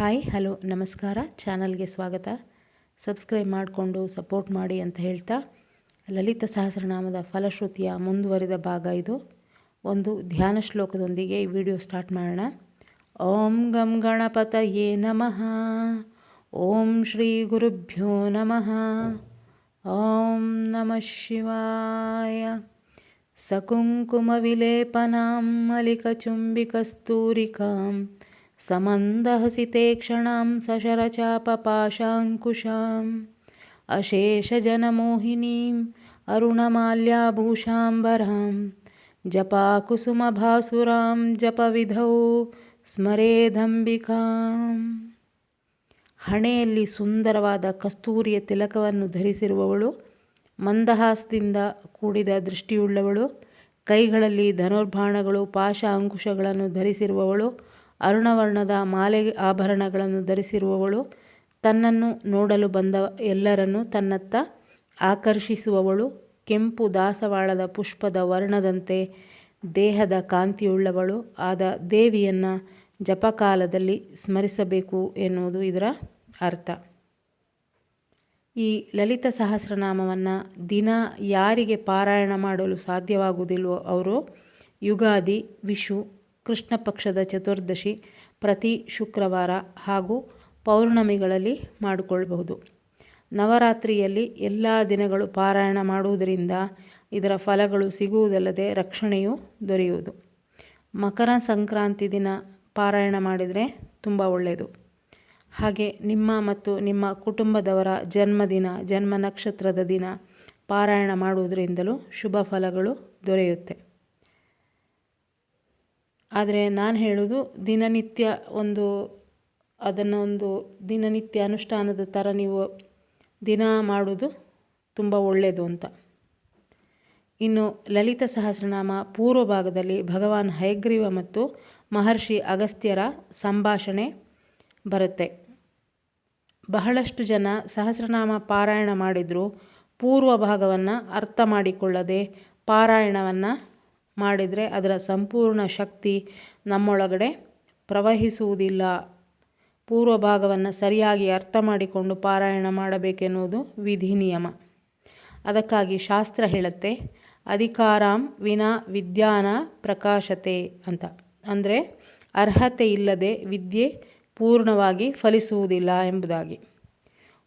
Hi hello ನಮಸ್ಕಾರ. ಚಾನಲ್ಗೆ ಸ್ವಾಗತ. ಸಬ್ಸ್ಕ್ರೈಬ್ ಮಾಡಿಕೊಂಡು ಸಪೋರ್ಟ್ ಮಾಡಿ ಅಂತ ಹೇಳ್ತಾ, ಲಲಿತ ಸಹಸ್ರನಾಮದ ಫಲಶ್ರುತಿಯ ಮುಂದುವರಿದ ಭಾಗ ಇದು. ಒಂದು ಧ್ಯಾನ ಶ್ಲೋಕದೊಂದಿಗೆ ಈ ವಿಡಿಯೋ ಸ್ಟಾರ್ಟ್ ಮಾಡೋಣ. ಓಂ ಗಂ ಗಣಪತ ಏ ನಮಃ. ಓಂ ಶ್ರೀ ಗುರುಭ್ಯೋ ನಮಃ. ಓಂ ನಮಃ ಶಿವಾಯ. ಸಕುಂಕುಮವಿಲೇಪನಾಂ ಮಲಿಕಚುಂಬಿಕಸ್ತೂರಿಕಾಂ. समन्दहसिते क्षणां सशरचापपाशाङ्कुशाम् अशेषजनमोहिनीम् अरुणमाल्याभूषाम्बरां जपाकुसुमभासुरां जपविधौ ಸ್ಮರೇದಂಬಿಕಾಂ ಹಣೆಯಲ್ಲಿ ಸುಂದರವಾದ ಕಸ್ತೂರಿಯ ತಿಲಕವನ್ನು ಧರಿಸಿರುವವಳು ಮಂದಹಾಸದಿಂದ ಕೂಡಿದ ದೃಷ್ಟಿಯುಳ್ಳವಳು ಕೈಗಳಲ್ಲಿ ಧನುರ್ಬಾಣಗಳು ಪಾಶ ಅಂಕುಶಗಳನ್ನು ಧರಿಸಿರುವವಳು ಅರುಣವರ್ಣದ ಮಾಲೆ ಆಭರಣಗಳನ್ನು ಧರಿಸಿರುವವಳು ತನ್ನನ್ನು ನೋಡಲು ಬಂದ ಎಲ್ಲರನ್ನೂ ತನ್ನತ್ತ ಆಕರ್ಷಿಸುವವಳು. ಕೆಂಪು ದಾಸವಾಳದ ಪುಷ್ಪದ ವರ್ಣದಂತೆ ದೇಹದ ಕಾಂತಿಯುಳ್ಳವಳು. ಆದ ದೇವಿಯನ್ನು ಜಪಕಾಲದಲ್ಲಿ ಸ್ಮರಿಸಬೇಕು ಎನ್ನುವುದು ಇದರ ಅರ್ಥ. ಈ ಲಲಿತ ಸಹಸ್ರನಾಮವನ್ನು ದಿನ ಯಾರಿಗೆ ಪಾರಾಯಣ ಮಾಡಲು ಸಾಧ್ಯವಾಗುವುದಿಲ್ಲವೋ ಅವರು ಯುಗಾದಿ ವಿಷು ಕೃಷ್ಣ ಪಕ್ಷದ ಚತುರ್ದಶಿ ಪ್ರತಿ ಶುಕ್ರವಾರ ಹಾಗೂ ಪೌರ್ಣಮಿಗಳಲ್ಲಿ ಮಾಡಿಕೊಳ್ಬಹುದು. ನವರಾತ್ರಿಯಲ್ಲಿ ಎಲ್ಲ ದಿನಗಳು ಪಾರಾಯಣ ಮಾಡುವುದರಿಂದ ಇದರ ಫಲಗಳು ಸಿಗುವುದಲ್ಲದೆ ರಕ್ಷಣೆಯೂ ದೊರೆಯುವುದು. ಮಕರ ಸಂಕ್ರಾಂತಿ ದಿನ ಪಾರಾಯಣ ಮಾಡಿದರೆ ತುಂಬ ಒಳ್ಳೆಯದು. ಹಾಗೆ ನಿಮ್ಮ ಮತ್ತು ನಿಮ್ಮ ಕುಟುಂಬದವರ ಜನ್ಮದಿನ, ಜನ್ಮ ನಕ್ಷತ್ರದ ದಿನ ಪಾರಾಯಣ ಮಾಡುವುದರಿಂದಲೂ ಶುಭ ಫಲಗಳು ದೊರೆಯುತ್ತೆ. ಆದರೆ ನಾನು ಹೇಳೋದು ದಿನನಿತ್ಯ ಒಂದು, ಅದನ್ನು ಒಂದು ದಿನನಿತ್ಯ ಅನುಷ್ಠಾನದ ಥರ ನೀವು ದಿನ ಮಾಡೋದು ತುಂಬ ಒಳ್ಳೆಯದು ಅಂತ. ಇನ್ನು ಲಲಿತ ಸಹಸ್ರನಾಮ ಪೂರ್ವ ಭಾಗದಲ್ಲಿ ಭಗವಾನ್ ಹಯಗ್ರೀವ ಮತ್ತು ಮಹರ್ಷಿ ಅಗಸ್ತ್ಯರ ಸಂಭಾಷಣೆ ಬರುತ್ತೆ. ಬಹಳಷ್ಟು ಜನ ಸಹಸ್ರನಾಮ ಪಾರಾಯಣ ಮಾಡಿದರೂ, ಪೂರ್ವ ಭಾಗವನ್ನು ಅರ್ಥ ಮಾಡಿಕೊಳ್ಳದೆ ಪಾರಾಯಣವನ್ನು ಮಾಡಿದರೆ ಅದರ ಸಂಪೂರ್ಣ ಶಕ್ತಿ ನಮ್ಮೊಳಗಡೆ ಪ್ರವಹಿಸುವುದಿಲ್ಲ. ಪೂರ್ವ ಭಾಗವನ್ನು ಸರಿಯಾಗಿ ಅರ್ಥ ಮಾಡಿಕೊಂಡು ಪಾರಾಯಣ ಮಾಡಬೇಕೆನ್ನುವುದು ವಿಧಿ ನಿಯಮ ಅದಕ್ಕಾಗಿ ಶಾಸ್ತ್ರ ಹೇಳುತ್ತೆ, ಅಧಿಕಾರಾಂ ವಿನಾ ವಿದ್ಯಾನ ಪ್ರಕಾಶತೆ ಅಂತ. ಅಂದರೆ ಅರ್ಹತೆ ಇಲ್ಲದೆ ವಿದ್ಯೆ ಪೂರ್ಣವಾಗಿ ಫಲಿಸುವುದಿಲ್ಲ ಎಂಬುದಾಗಿ.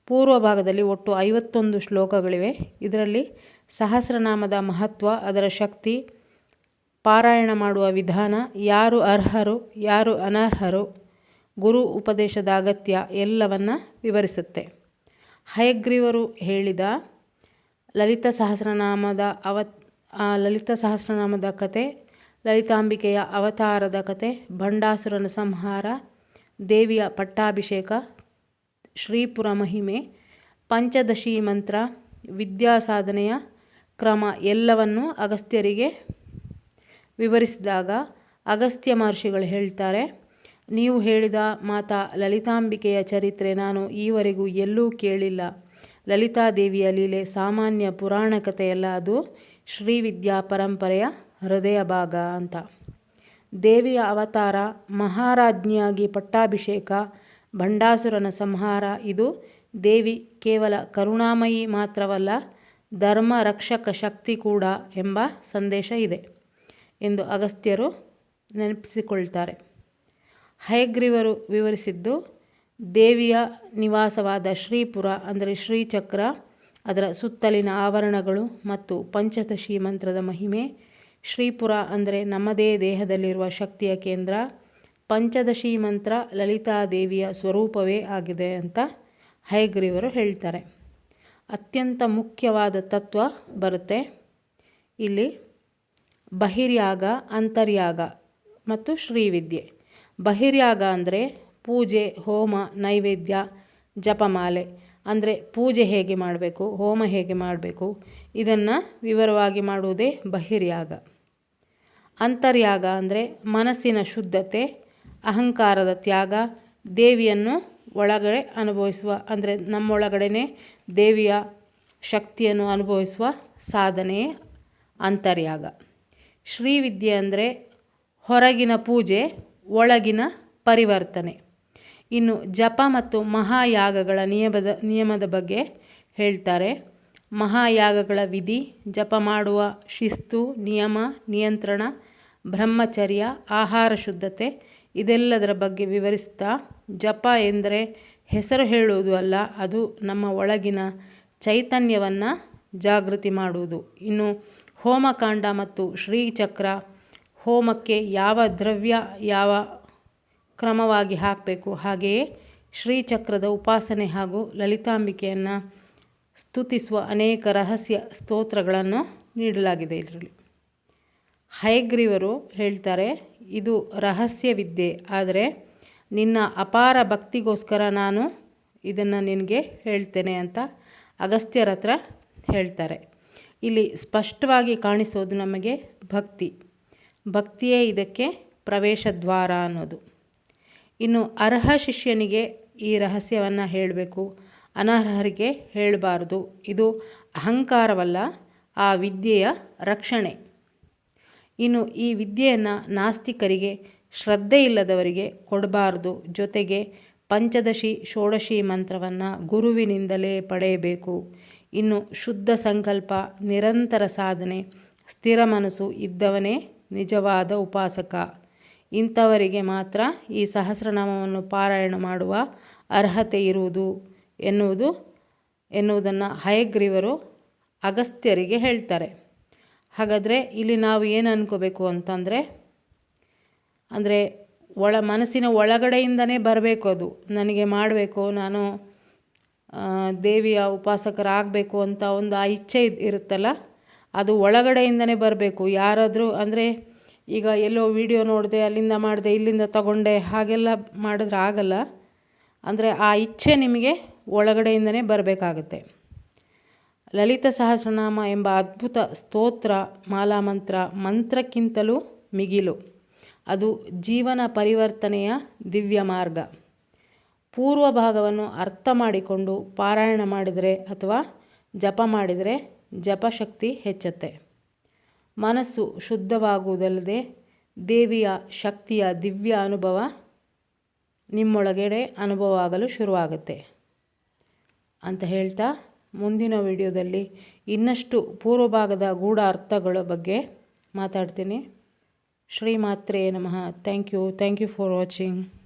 ಪೂರ್ವ ಭಾಗದಲ್ಲಿ ಒಟ್ಟು ಐವತ್ತೊಂದು ಶ್ಲೋಕಗಳಿವೆ. ಇದರಲ್ಲಿ ಸಹಸ್ರನಾಮದ ಮಹತ್ವ, ಅದರ ಶಕ್ತಿ ಪಾರಾಯಣ ಮಾಡುವ ವಿಧಾನ, ಯಾರು ಅರ್ಹರು, ಯಾರು ಅನರ್ಹರು, ಗುರು ಉಪದೇಶದ ಅಗತ್ಯ ಎಲ್ಲವನ್ನು ವಿವರಿಸುತ್ತೆ. ಹಯಗ್ರೀವರು ಹೇಳಿದ ಲಲಿತ ಸಹಸ್ರನಾಮದ ಅವ ಲಲಿತ ಸಹಸ್ರನಾಮದ ಕತೆ, ಲಲಿತಾಂಬಿಕೆಯ ಅವತಾರದ ಕತೆ, ಭಂಡಾಸುರನ ಸಂಹಾರ, ದೇವಿಯ ಪಟ್ಟಾಭಿಷೇಕ, ಶ್ರೀಪುರ ಮಹಿಮೆ, ಪಂಚದಶಿ ಮಂತ್ರ, ವಿದ್ಯಾಸಾಧನೆಯ ಕ್ರಮ ಎಲ್ಲವನ್ನೂ ಅಗಸ್ತ್ಯರಿಗೆ ವಿವರಿಸಿದಾಗ ಅಗಸ್ತ್ಯ ಮಹರ್ಷಿಗಳು ಹೇಳ್ತಾರೆ, ನೀವು ಹೇಳಿದ ಮಾತಾ ಲಲಿತಾಂಬಿಕೆಯ ಚರಿತ್ರೆ ನಾನು ಈವರೆಗೂ ಎಲ್ಲೂ ಕೇಳಿಲ್ಲ. ಲಲಿತಾದೇವಿಯ ಲೀಲೆ ಸಾಮಾನ್ಯ ಪುರಾಣ ಕಥೆಯಲ್ಲ ಅದು. ಶ್ರೀವಿದ್ಯಾ ಪರಂಪರೆಯ ಹೃದಯ ಭಾಗ ಅಂತ. ದೇವಿಯ ಅವತಾರ, ಮಹಾರಾಜ್ಞಿಯಾಗಿ ಪಟ್ಟಾಭಿಷೇಕ, ಭಂಡಾಸುರನ ಸಂಹಾರ, ಇದು ದೇವಿ ಕೇವಲ ಕರುಣಾಮಯಿ ಮಾತ್ರವಲ್ಲ, ಧರ್ಮ ರಕ್ಷಕ ಶಕ್ತಿ ಕೂಡ ಎಂಬ ಸಂದೇಶ ಇದೆ. ಎಂದು ಅಗಸ್ತ್ಯರು ನೆನಪಿಸಿಕೊಳ್ತಾರೆ. ಹಯಗ್ರೀವರು ವಿವರಿಸಿದ್ದು, ದೇವಿಯ ನಿವಾಸವಾದ ಶ್ರೀಪುರ ಅಂದರೆ ಶ್ರೀಚಕ್ರ, ಅದರ ಸುತ್ತಲಿನ ಆವರಣಗಳು ಮತ್ತು ಪಂಚದಶಿ ಮಂತ್ರದ ಮಹಿಮೆ, ಶ್ರೀಪುರ ಅಂದರೆ ನಮ್ಮದೇ ದೇಹದಲ್ಲಿರುವ ಶಕ್ತಿಯ ಕೇಂದ್ರ, ಪಂಚದಶಿ ಮಂತ್ರ ಲಲಿತಾದೇವಿಯ ಸ್ವರೂಪವೇ ಆಗಿದೆ ಅಂತ ಹಯಗ್ರೀವರು ಹೇಳ್ತಾರೆ. ಅತ್ಯಂತ ಮುಖ್ಯವಾದ ತತ್ವ ಬರುತ್ತೆ. ಇಲ್ಲಿ ಬಹಿರ್ಯಾಗ, ಅಂತರ್ಯಾಗ ಮತ್ತು ಶ್ರೀವಿದ್ಯೆ. ಬಹಿರ್ಯಾಗ ಅಂದರೆ ಪೂಜೆ, ಹೋಮ, ನೈವೇದ್ಯ, ಜಪಮಾಲೆ. ಅಂದರೆ ಪೂಜೆ ಹೇಗೆ ಮಾಡಬೇಕು, ಹೋಮ ಹೇಗೆ ಮಾಡಬೇಕು, ಇದನ್ನು ವಿವರವಾಗಿ ಮಾಡುವುದೇ ಬಹಿರ್ಯಾಗ. ಅಂತರ್ಯಾಗ ಅಂದರೆ ಮನಸ್ಸಿನ ಶುದ್ಧತೆ, ಅಹಂಕಾರದ ತ್ಯಾಗ, ದೇವಿಯನ್ನು ಒಳಗಡೆ ಅನುಭವಿಸುವ, ಅಂದರೆ ನಮ್ಮೊಳಗಡೆ ದೇವಿಯ ಶಕ್ತಿಯನ್ನು ಅನುಭವಿಸುವ ಸಾಧನೆಯೇ ಅಂತರ್ಯಾಗ. ಶ್ರೀವಿದ್ಯೆ ಅಂದರೆ ಹೊರಗಿನ ಪೂಜೆ, ಒಳಗಿನ ಪರಿವರ್ತನೆ. ಇನ್ನು ಜಪ ಮತ್ತು ಮಹಾಯಾಗಗಳ ನಿಯಮದ ನಿಯಮದ ಬಗ್ಗೆ ಹೇಳ್ತಾರೆ. ಮಹಾಯಾಗಗಳ ವಿಧಿ, ಜಪ ಮಾಡುವ ಶಿಸ್ತು, ನಿಯಮ, ನಿಯಂತ್ರಣ, ಬ್ರಹ್ಮಚರ್ಯ, ಆಹಾರ ಶುದ್ಧತೆ ಇದೆಲ್ಲದರ ಬಗ್ಗೆ ವಿವರಿಸ್ತಾ, ಜಪ ಎಂದರೆ ಹೆಸರು ಹೇಳುವುದು ಅಲ್ಲ, ಅದು ನಮ್ಮ ಒಳಗಿನ ಚೈತನ್ಯವನ್ನು ಜಾಗೃತಿ ಮಾಡುವುದು. ಇನ್ನು ಹೋಮಕಾಂಡ ಮತ್ತು ಶ್ರೀಚಕ್ರ ಹೋಮಕ್ಕೆ ಯಾವ ದ್ರವ್ಯ ಯಾವ ಕ್ರಮವಾಗಿ ಹಾಕಬೇಕು? ಹಾಗೆಯೇ ಶ್ರೀಚಕ್ರದ ಉಪಾಸನೆ ಹಾಗೂ ಲಲಿತಾಂಬಿಕೆಯನ್ನು ಸ್ತುತಿಸುವ ಅನೇಕ ರಹಸ್ಯ ಸ್ತೋತ್ರಗಳನ್ನು ನೀಡಲಾಗಿದೆ ಇದರಲ್ಲಿ. ಹೈಗ್ರೀವರು ಹೇಳ್ತಾರೆ, ಇದು ರಹಸ್ಯವಿದ್ಯೆ ಆದರೆ ನಿನ್ನ ಅಪಾರ ಭಕ್ತಿಗೋಸ್ಕರ ನಾನು ಇದನ್ನು ನಿನಗೆ ಹೇಳ್ತೇನೆ ಅಂತ ಅಗಸ್ತ್ಯರ ಹತ್ರ ಹೇಳ್ತಾರೆ. ಇಲ್ಲಿ ಸ್ಪಷ್ಟವಾಗಿ ಕಾಣಿಸೋದು ನಮಗೆ ಭಕ್ತಿ. ಭಕ್ತಿಯೇ ಇದಕ್ಕೆ ಪ್ರವೇಶ ದ್ವಾರ ಅನ್ನೋದು. ಇನ್ನು ಅರ್ಹ ಶಿಷ್ಯನಿಗೆ ಈ ರಹಸ್ಯವನ್ನು ಹೇಳಬೇಕು. ಅನರ್ಹರಿಗೆ ಹೇಳಬಾರ್ದು. ಇದು ಅಹಂಕಾರವಲ್ಲ, ಆ ವಿದ್ಯೆಯ ರಕ್ಷಣೆ. ಇನ್ನು ಈ ವಿದ್ಯೆಯನ್ನು ನಾಸ್ತಿಕರಿಗೆ, ಶ್ರದ್ಧೆ ಇಲ್ಲದವರಿಗೆ ಕೊಡಬಾರ್ದು. ಜೊತೆಗೆ ಪಂಚದಶಿ, ಷೋಡಶಿ ಮಂತ್ರವನ್ನು ಗುರುವಿನಿಂದಲೇ ಪಡೆಯಬೇಕು. ಇನ್ನು ಶುದ್ಧ ಸಂಕಲ್ಪ, ನಿರಂತರ ಸಾಧನೆ, ಸ್ಥಿರ ಮನಸ್ಸು ಇದ್ದವನೇ ನಿಜವಾದ ಉಪಾಸಕ. ಇಂಥವರಿಗೆ ಮಾತ್ರ ಈ ಸಹಸ್ರನಾಮವನ್ನು ಪಾರಾಯಣ ಮಾಡುವ ಅರ್ಹತೆ ಇರುವುದು ಎನ್ನುವುದು, ಎನ್ನುವುದನ್ನು ಹಯಗ್ರೀವರು ಅಗಸ್ತ್ಯರಿಗೆ ಹೇಳ್ತಾರೆ. ಹಾಗಾದರೆ ಇಲ್ಲಿ ನಾವು ಏನು ಅನ್ಕೋಬೇಕು ಅಂತಂದರೆ, ಅಂದರೆ ಒಳ ಮನಸ್ಸಿನ ಒಳಗಡೆಯಿಂದನೇ ಬರಬೇಕು ಅದು. ನನಗೆ ಮಾಡಬೇಕು, ನಾನು ದೇವಿಯ ಉಪಾಸಕರಾಗಬೇಕು ಅಂತ ಒಂದು ಆ ಇಚ್ಛೆ ಇರುತ್ತಲ್ಲ, ಅದು ಒಳಗಡೆಯಿಂದನೇ ಬರಬೇಕು. ಯಾರಾದರೂ ಅಂದರೆ ಈಗ ಎಲ್ಲೋ ವಿಡಿಯೋ ನೋಡಿದೆ, ಅಲ್ಲಿಂದ ಮಾಡಿದೆ, ಇಲ್ಲಿಂದ ತಗೊಂಡೆ, ಹಾಗೆಲ್ಲ ಮಾಡಿದ್ರೆ ಆಗಲ್ಲ. ಅಂದರೆ ಆ ಇಚ್ಛೆ ನಿಮಗೆ ಒಳಗಡೆಯಿಂದನೇ ಬರಬೇಕಾಗತ್ತೆ. ಲಲಿತ ಸಹಸ್ರನಾಮ ಎಂಬ ಅದ್ಭುತ ಸ್ತೋತ್ರ ಮಾಲಾಮಂತ್ರ ಮಂತ್ರಕ್ಕಿಂತಲೂ ಮಿಗಿಲು. ಅದು ಜೀವನ ಪರಿವರ್ತನೆಯ ದಿವ್ಯ ಮಾರ್ಗ. ಪೂರ್ವ ಭಾಗವನ್ನು ಅರ್ಥ ಮಾಡಿಕೊಂಡು ಪಾರಾಯಣ ಮಾಡಿದರೆ ಅಥವಾ ಜಪ ಮಾಡಿದರೆ ಜಪಶಕ್ತಿ ಹೆಚ್ಚುತ್ತೆ. ಮನಸ್ಸು ಶುದ್ಧವಾಗುವುದಲ್ಲದೆ ದೇವಿಯ ಶಕ್ತಿಯ ದಿವ್ಯ ಅನುಭವ ನಿಮ್ಮೊಳಗಡೆ ಅನುಭವ ಆಗಲು ಶುರುವಾಗುತ್ತೆ. ಅಂತ ಹೇಳ್ತಾ ಮುಂದಿನ ವಿಡಿಯೋದಲ್ಲಿ ಇನ್ನಷ್ಟು ಪೂರ್ವಭಾಗದ ಗೂಢ ಅರ್ಥಗಳ ಬಗ್ಗೆ ಮಾತಾಡ್ತೀನಿ. ಶ್ರೀಮಾತ್ರೇ ನಮಃ. Thank you. Thank you for watching.